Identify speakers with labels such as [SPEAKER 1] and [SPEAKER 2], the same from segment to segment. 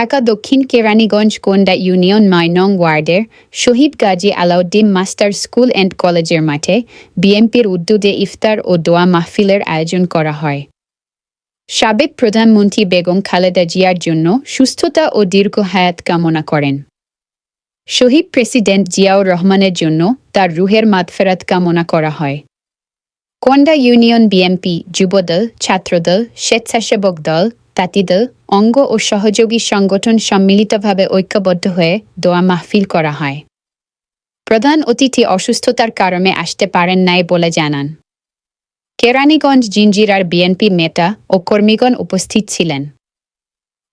[SPEAKER 1] ঢাকা, দক্ষিণ কেরানীগঞ্জ, কোন্ডা ইউনিয়ন নয় নং ওয়ার্ডের Shahid Gazi Alauddin master school and কলেজের মাঠে বিএনপির উদ্যোগে ইফতার ও দোয়া মাহফিলের আয়োজন করা হয়। সাবেক প্রধানমন্ত্রী বেগম খালেদা জিয়ার জন্য সুস্থতা ও দীর্ঘ হায়াত কামনা করেন। শহীদ প্রেসিডেন্ট জিয়াউর রহমানের জন্য তার রুহের মাতফেরাত কামনা করা হয়। কোন্ডা ইউনিয়ন বিএমপি যুবদল, ছাত্রদল, স্বেচ্ছাসেবক দল তাঁতিদল অঙ্গ ও সহযোগী সংগঠন সম্মিলিতভাবে ঐক্যবদ্ধ হয়ে দোয়া মাহফিল করা হয়। প্রধান অতিথি অসুস্থতার কারণে আসতে পারেন নাই বলে জানান। কেরানীগঞ্জ জিঞ্জিরার বিএনপি নেতা ও কর্মীগণ উপস্থিত ছিলেন।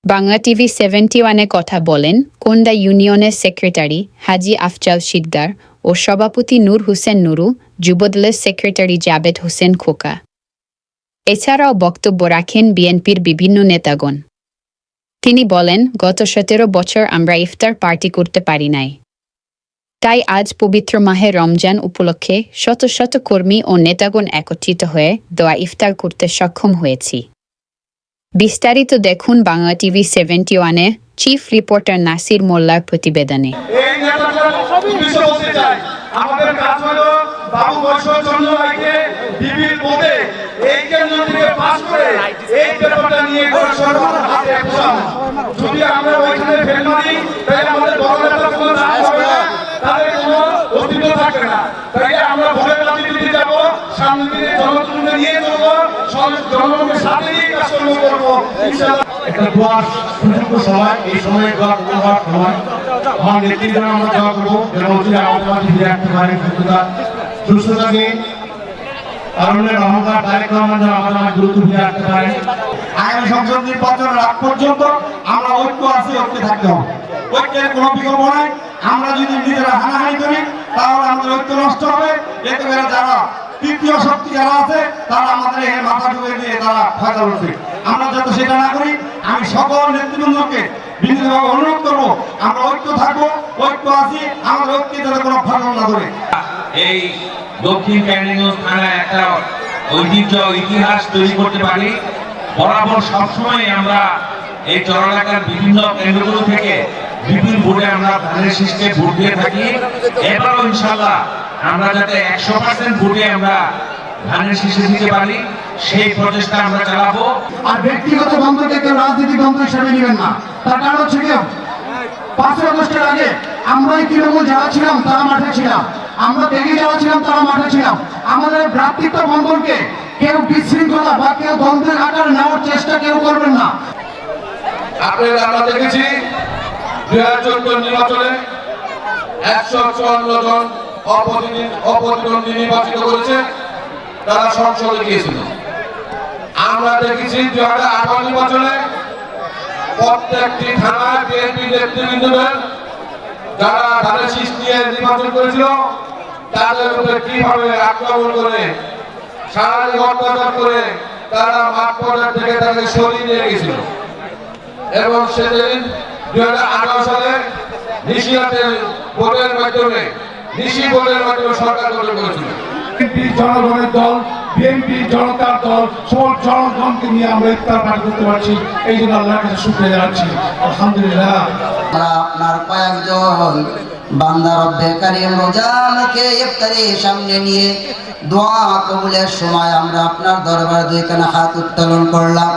[SPEAKER 1] বাংলা টিভি সেভেন্টি ওয়ানে কথা বলেন কোন্ডা ইউনিয়নের সেক্রেটারি হাজি আফজাল শিকদার ও সভাপতি নূর হোসেন নুরু, যুবদলের সেক্রেটারি জাবেদ হোসেন খোকা। এছাড়াও বক্তব্য রাখেন বিএনপির বিভিন্ন নেতাগণ। তিনি বলেন, গত সতেরো বছর আমরা ইফতার পার্টি করতে পারি নাই। তাই আজ পবিত্র মাহে রমজান উপলক্ষে শত শত কর্মী ও নেতাগণ একত্রিত হয়ে দোয়া ইফতার করতে সক্ষম হয়েছি। বিস্তারিত দেখুন বাংলা টিভি সেভেন্টি ওয়ানে চিফ রিপোর্টার নাসির মোল্লার প্রতিবেদনে।
[SPEAKER 2] আমাদের কাজ হলো বাবু বৈষ্ণবচন্দ্র রায়কে বিবির পদে এই কেন্দ্র থেকে পাশ করে এই পেপারটা নিয়ে করে সরকার হাতে বসানো যদি আমরা ওইখানে ফেল মারি তাহলে আমাদের বড় কোনো নাম হবে না। তাদের কোনো অস্তিত্ব থাকবে না। তাই আমরা ভোটের রাজনীতি যাব সামনে জনগণকে নিয়ে চলবো জনগণকে সাথে নিয়ে কাজ করব। ইনশাআল্লাহ।
[SPEAKER 3] একটা দোয়ার সুযোগ্য সময়, এই সময়ে দোয়া কবুল সময় আমার নেতৃত্বে আমরা দোয়া করব। যেন আমাদের ফিরে আসতে পারে সুস্থতা। সুস্থতা নিয়ে কারণে রহমতার তারেক রহমান আমাদের মাঝে দ্রুত ফিরে আসতে পারে আগামী সংসদ নির্বাচনের আগ পর্যন্ত আমরা ঐক্য আছি, ঐক্যে থাকতে হবে। ঐক্যের কোনো বিকল্প নাই। আমরা যদি নিজেরা হানাহানি করি, তাহলে আমাদের ঐক্য নষ্ট হবে। এতে করে যারা তৃতীয় শক্তি যারা আছে, তারা আমাদের এখানে মাথা ঢুকে দিয়ে তারা ফায়দা করছে। আমরা যাতে সেটা না করি, আমি সকল নেতৃবৃন্দকে বিনীতভাবে অনুরোধ করব, আমরা ঐক্য থাকব, ঐক্য আছি, আমাদের ঐক্যে যাতে কোনো ফাটল না করে
[SPEAKER 4] এই দক্ষিণ ক্যানিগঞ্জ থানায় একটা ঐতিহ্য, ইতিহাস তৈরি করতে পারি। বরাবর সবসময় আমরা এই চর এলাকার বিভিন্ন কেন্দ্রগুলো থেকে বিপুল ভোটে আমরা ধানের শীষকে ভোট দিয়ে থাকি। এবারও ইনশাল্লাহ আমরা যাতে একশো পার্সেন্ট ভোটে আমরা ধানের শীষে দিতে পারি, সেই প্রচেষ্টা আমরা চালাবো।
[SPEAKER 3] আর ব্যক্তিগত বন্ধুকে কেউ রাজনৈতিক বন্ধু হিসেবে নেবেন না। তার কারণ হচ্ছে কেউ পাঁচই আগস্টের আগে আমরাই তৃণমূল যারা ছিলাম, তারা মাঠে ছিলাম। আমরা দেখে যারা ছিলাম, তারা মাঠে ছিলাম। আমাদের ভ্রাতৃত্ব বন্ধনকে কেউ বিশৃঙ্খলা বা কেউ দ্বন্দ্বের আকার নেওয়ার চেষ্টা কেউ করবেন না।
[SPEAKER 2] আপনারা আমরা দেখেছি, দুই হাজার চোদ্দ নির্বাচনে একশো চুয়ান্ন জন অপ্রতিদ্বন্দ্বী নির্বাচিত করেছে, তারা সংসদে গিয়েছিল। আমরা দেখেছি দুই হাজার আঠারো নির্বাচনে প্রত্যেকটি থানায় বিএনপি নেতৃবৃন্দদের যারা ধানের শীষ নিয়ে নির্বাচন করেছিল, তাদের উপরে কীভাবে আক্রমণ করে শারীরিক করে তারা মাঠ পর্যায়ে থেকে তাকে সরিয়ে নিয়ে গেছিল। এবং সেদিন দুই হাজার আঠারো সালে নিশিয়াতে ভোটের মাধ্যমে, নিশি ভোটের মাধ্যমে সরকার গঠন করেছিল।
[SPEAKER 3] জনগণের দল, বিএনপি জনতার দল, সকল জনগণকে নিয়ে আমরা ইফতার পাঠ করতে পারছি। এই জন্য আল্লাহর কাছে শুক্রিয়া জানাচ্ছি। আলহামদুলিল্লাহ।
[SPEAKER 5] আপনার কয়েকজন বান্দা রব্বে কারিম সামনে নিয়ে দোয়া কবুলের সময় আমরা আপনার দরবার দুইখানে হাত উত্তোলন করলাম।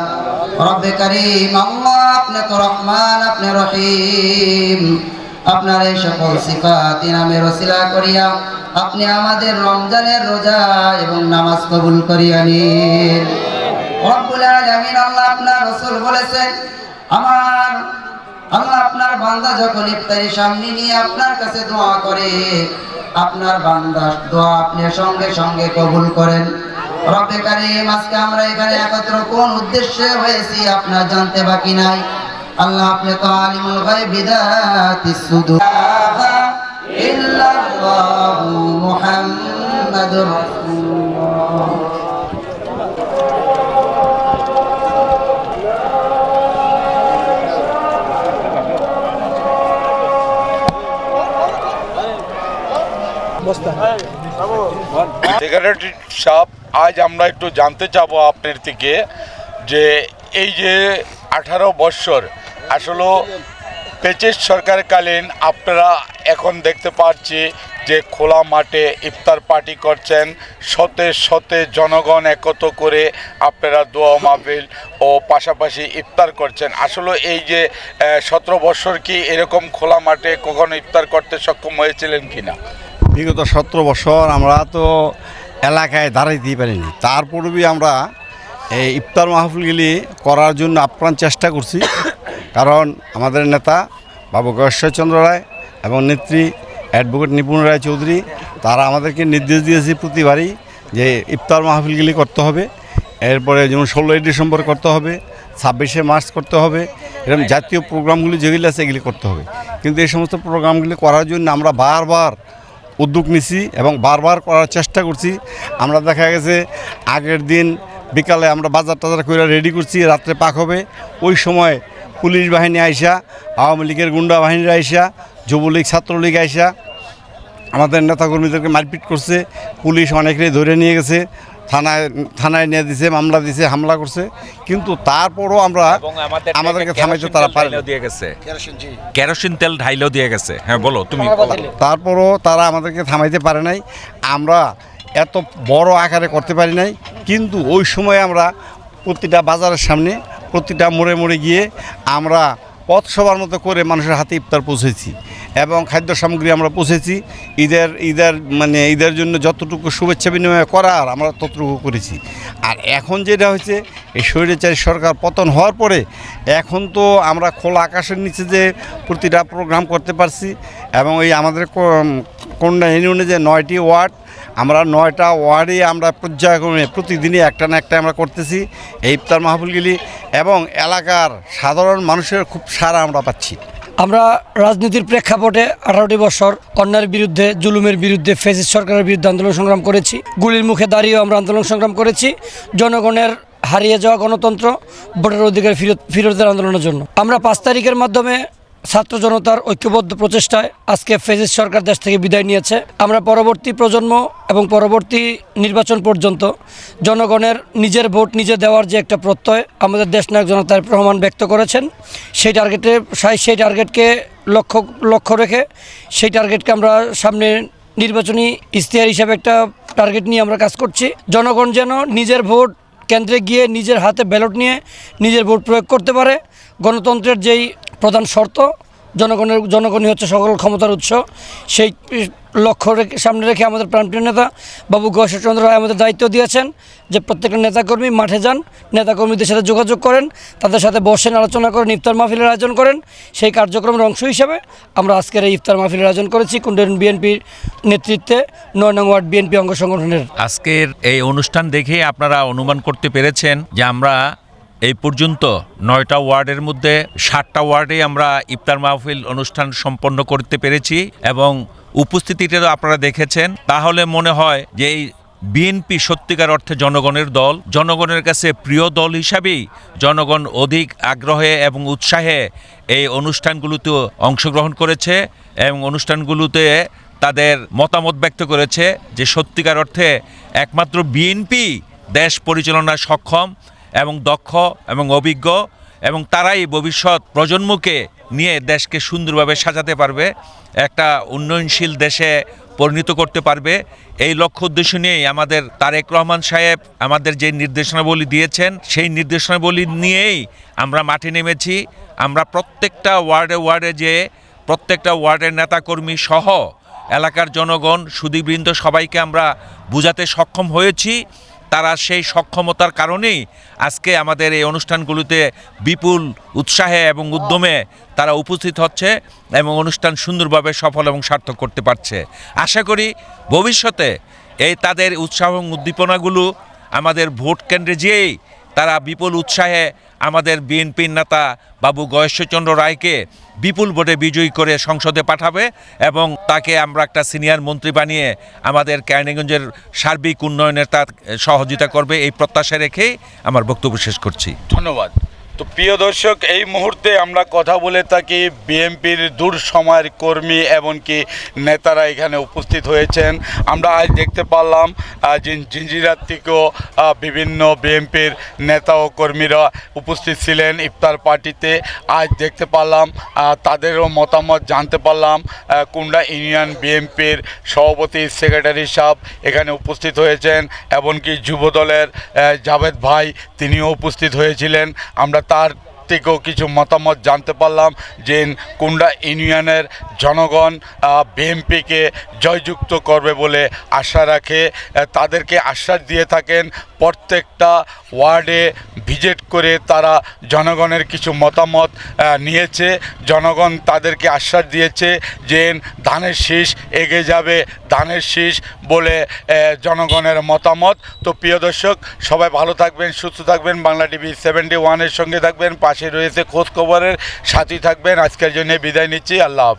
[SPEAKER 5] রব্বে কারিম, আল্লাহ আপনি তো রহমান, আপনি রহিম। আপনার এই সকল সিফাত নামের রসিলা করিয়া আপনি আমাদের রমজানের রোজা এবং নামাজ কবুল করিয়া নিন। রব্বুল আলামিন আল্লাহ আপনার বলেছেন, আমার আল্লাহ আপনার বান্দা যখন ইফতারি সামনে নিয়ে আপনার কাছে দোয়া করে, আপনার বান্দা দোয়া আপনি সঙ্গে সঙ্গে কবুল করেন। রব্বে কারিম, আজকে আমরা এখানে একত্র কোন উদ্দেশ্যে হয়েছি আপনার জানতে বাকি নাই। আল্লাহ আপনি তো আলিমুল গায়ব ইল্লাল্লাহু মুহাম্মাদুর রাসূলুল্লাহ।
[SPEAKER 6] আজ আমরা একটু জানতে চাবো আপনার থেকে যে এই যে আঠারো বৎসর আসলে পেচিস সরকারকালীন আপনারা এখন দেখতে পাচ্ছি যে খোলা মাঠে ইফতার পার্টি করছেন। শতে শতে জনগণ একত্র করে আপনারা দোয়া মাহফিল ও পাশাপাশি ইফতার করছেন। আসলে এই যে সতেরো বছর কি এরকম খোলা মাঠে কখনো ইফতার করতে সক্ষম হয়েছিলেন কিনা?
[SPEAKER 7] বিগত সতেরো বছর আমরা তো এলাকায় দাঁড়াইতেই পারিনি। তার পূর্বে আমরা এই ইফতার মাহফিলগুলি করার জন্য আপ্রাণ চেষ্টা করছি। কারণ আমাদের নেতা বাবু গয়েশ্বরচন্দ্র রায় এবং নেত্রী অ্যাডভোকেট নিপুণ রায় চৌধুরী, তারা আমাদেরকে নির্দেশ দিয়েছে প্রতিবারই যে ইফতার মাহফিলগুলি করতে হবে। এরপরে যেমন ষোলোই ডিসেম্বর করতে হবে, ছাব্বিশে মার্চ করতে হবে, এরকম জাতীয় প্রোগ্রামগুলি যেগুলি আছে এগুলি করতে হবে। কিন্তু এই সমস্ত প্রোগ্রামগুলি করার জন্য আমরা বারবার উদ্যোগ নিছি এবং বারবার করার চেষ্টা করছি। আমরা দেখা গেছে আগের দিন বিকালে আমরা বাজার টাজার করে রেডি করছি, রাত্রে পাক হবে। ওই সময় পুলিশ বাহিনী আইসা আওয়ামী লীগের গুন্ডা বাহিনীরা আইসা যুবলীগ ছাত্রলীগ আইসা আমাদের নেতাকর্মীদেরকে মারপিট করছে পুলিশ অনেকেরই ধরে নিয়ে গেছে থানায় থানায় নিয়ে দিছে মামলা দিছে হামলা করছে কিন্তু তারপরও আমরা আমাদেরকে থামাইতে তারা পারে
[SPEAKER 4] দিয়ে গেছে। কেরোসিন তেল ঢাইলেও দিয়ে গেছে। হ্যাঁ বলো তুমি
[SPEAKER 7] তারপরও তারা আমাদেরকে থামাইতে পারে নাই। আমরা এত বড় আকারে করতে পারি নাই। কিন্তু ওই সময় আমরা প্রতিটা বাজারের সামনে প্রতিটা মোড়ে মোড়ে গিয়ে আমরা পথসভার মতো করে মানুষের হাতে ইফতার পৌঁছেছি এবং খাদ্য সামগ্রী আমরা পৌঁছেছি। ঈদের ঈদের মানে ঈদের জন্য যতটুকু শুভেচ্ছা বিনিময় করার আমরা ততটুকু করেছি। আর এখন যেটা হয়েছে, এই স্বৈরাচারী সরকার পতন হওয়ার পরে এখন তো আমরা খোলা আকাশের নিচে যে প্রতিটা প্রোগ্রাম করতে পারছি এবং এই আমাদের কন্যা ইউনিয়নে যে নয়টি ওয়ার্ড আমরা নয়টা ওয়ার্ডে আমরা পর্যায়ক্রমে প্রতিদিনই একটা না একটা আমরা করতেছি, এই ইফতার মাহফিলগুলি এবং এলাকার সাধারণ মানুষের খুব সারা আমরা পাচ্ছি।
[SPEAKER 8] আমরা রাজনীতির প্রেক্ষাপটে আঠারোটি বছর অন্যায়ের বিরুদ্ধে, জুলুমের বিরুদ্ধে, ফেসিস সরকারের বিরুদ্ধে আন্দোলন সংগ্রাম করেছি। গুলির মুখে দাঁড়িয়েও আমরা আন্দোলন সংগ্রাম করেছি। জনগণের হারিয়ে যাওয়া গণতন্ত্র, ভোটের অধিকার ফিরত ফিরতের আন্দোলনের জন্য। আমরা পাঁচ তারিখের মাধ্যমে ছাত্র জনতার ঐক্যবদ্ধ প্রচেষ্টায় আজকে ফেজিস সরকার দেশ থেকে বিদায় নিয়েছে। আমরা পরবর্তী প্রজন্ম এবং পরবর্তী নির্বাচন পর্যন্ত জনগণের নিজের ভোট নিজে দেওয়ার যে একটা প্রত্যয় আমাদের দেশনায়ক জনতার রহমান ব্যক্ত করেছেন। সেই টার্গেটে সেই- সেই টার্গেটকে লক্ষ্য লক্ষ্য রেখে সেই টার্গেটকে আমরা সামনে নির্বাচনী ইশতেহার হিসাবে একটা টার্গেট নিয়ে আমরা কাজ করছি। জনগণ যেন নিজের ভোট কেন্দ্রে গিয়ে নিজের হাতে ব্যালট নিয়ে নিজের ভোট প্রয়োগ করতে পারে। গণতন্ত্রের যেই প্রধান শর্ত, জনগণের, জনগণই হচ্ছে সকল ক্ষমতার উৎস। সেই লক্ষ্য রেখে, সামনে রেখে আমাদের প্রাণপ্রিয় নেতা বাবু গয়েশ্বরচন্দ্র রায় আমাদের দায়িত্ব দিয়েছেন যে প্রত্যেকটা নেতাকর্মী মাঠে যান, নেতাকর্মীদের সাথে যোগাযোগ করেন, তাদের সাথে বসেন, আলোচনা করেন, ইফতার মাহফিলের আয়োজন করেন। সেই কার্যক্রমের অংশ হিসাবে আমরা আজকের এই ইফতার মাহফিলের আয়োজন করেছি কুন্ডন বিএনপির নেতৃত্বে নয় নং ওয়ার্ড বিএনপি অঙ্গ সংগঠনের।
[SPEAKER 4] আজকের এই অনুষ্ঠান দেখে আপনারা অনুমান করতে পেরেছেন যে আমরা এই পর্যন্ত নয়টা ওয়ার্ডের মধ্যে ষাটটা ওয়ার্ডে আমরা ইফতার মাহফিল অনুষ্ঠান সম্পন্ন করতে পেরেছি এবং উপস্থিতিটা আপনারা দেখেছেন। তাহলে মনে হয় যে এই বিএনপি সত্যিকার অর্থে জনগণের দল, জনগণের কাছে প্রিয় দল হিসাবেই জনগণ অধিক আগ্রহে এবং উৎসাহে এই অনুষ্ঠানগুলোতে অংশগ্রহণ করেছে এবং অনুষ্ঠানগুলোতে তাদের মতামত ব্যক্ত করেছে যে সত্যিকার অর্থে একমাত্র বিএনপি দেশ পরিচালনায় সক্ষম এবং দক্ষ এবং অভিজ্ঞ এবং তারাই ভবিষ্যৎ প্রজন্মকে নিয়ে দেশকে সুন্দরভাবে সাজাতে পারবে, একটা উন্নয়নশীল দেশে পরিণত করতে পারবে। এই লক্ষ্য উদ্দেশ্য নিয়েই আমাদের তারেক রহমান সাহেব আমাদের যে নির্দেশনাবলী দিয়েছেন, সেই নির্দেশনাবলী নিয়েই আমরা মাঠে নেমেছি। আমরা প্রত্যেকটা ওয়ার্ডে ওয়ার্ডে যে প্রত্যেকটা ওয়ার্ডের নেতাকর্মী সহ এলাকার জনগণ সুদীবৃন্দ সবাইকে আমরা বুঝাতে সক্ষম হয়েছি। তারা সেই সক্ষমতার কারণেই আজকে আমাদের এই অনুষ্ঠানগুলোতে বিপুল উৎসাহে এবং উদ্যমে তারা উপস্থিত হচ্ছে এবং অনুষ্ঠান সুন্দরভাবে সফল এবং সার্থক করতে পারছে। আশা করি ভবিষ্যতে এই তাদের উৎসাহ এবং উদ্দীপনাগুলো আমাদের ভোট কেন্দ্রে যেয়েই তারা বিপুল উৎসাহে আমাদের বিএনপির নেতা বাবু গয়েশ্বরচন্দ্র রায়কে বিপুল ভোটে বিজয়ী করে সংসদে পাঠাবে এবং তাকে আমরা একটা সিনিয়র মন্ত্রী বানিয়ে আমাদের কেরানীগঞ্জের সার্বিক উন্নয়নের তার সহযোগিতা করবে এই প্রত্যাশা রেখেই আমার বক্তব্য শেষ করছি।
[SPEAKER 6] ধন্যবাদ। তো প্রিয় দর্শক, এই মুহূর্তে আমরা কথা বলে থাকি বিএনপির দূর সময়ের কর্মী এমনকি নেতারা এখানে উপস্থিত হয়েছেন। আমরা আজ দেখতে পারলাম জিঞ্জিরার থেকেও বিভিন্ন বিএনপির নেতা ও কর্মীরা উপস্থিত ছিলেন ইফতার পার্টিতে। আজ দেখতে পারলাম তাদেরও মতামত জানতে পারলাম কুন্ডা ইউনিয়ন বিএনপির সভাপতি সেক্রেটারি সাহেব এখানে উপস্থিত হয়েছেন, এমনকি যুব দলের জাভেদ ভাই তিনিও উপস্থিত হয়েছিলেন। আমরা তার থেকেও কিছু মতামত জানতে পারলাম যে কুন্ডা ইউনিয়নের জনগণ বিএমপিকে জয়যুক্ত করবে বলে আশা রাখে। তাদেরকে আশ্বাস দিয়ে থাকেন প্রত্যেকটা ওয়ার্ডে ভিজিট করে তারা জনগণের কিছু মতামত নিয়েছে। জনগণ তাদেরকে আশ্বাস দিয়েছে যে, ধানের শীষ এগিয়ে যাবে, ধানের শীষ বলে জনগণের মতামত। তো প্রিয় দর্শক, সবাই ভালো থাকবেন, সুস্থ থাকবেন। বাংলা টিভি সেভেন্টি ওয়ানের সঙ্গে থাকবেন। পাশে রয়েছে খোঁজ খবরের সাথী থাকবেন। আজকের জন্য বিদায় নিচ্ছি। আল্লাহ হাফিজ।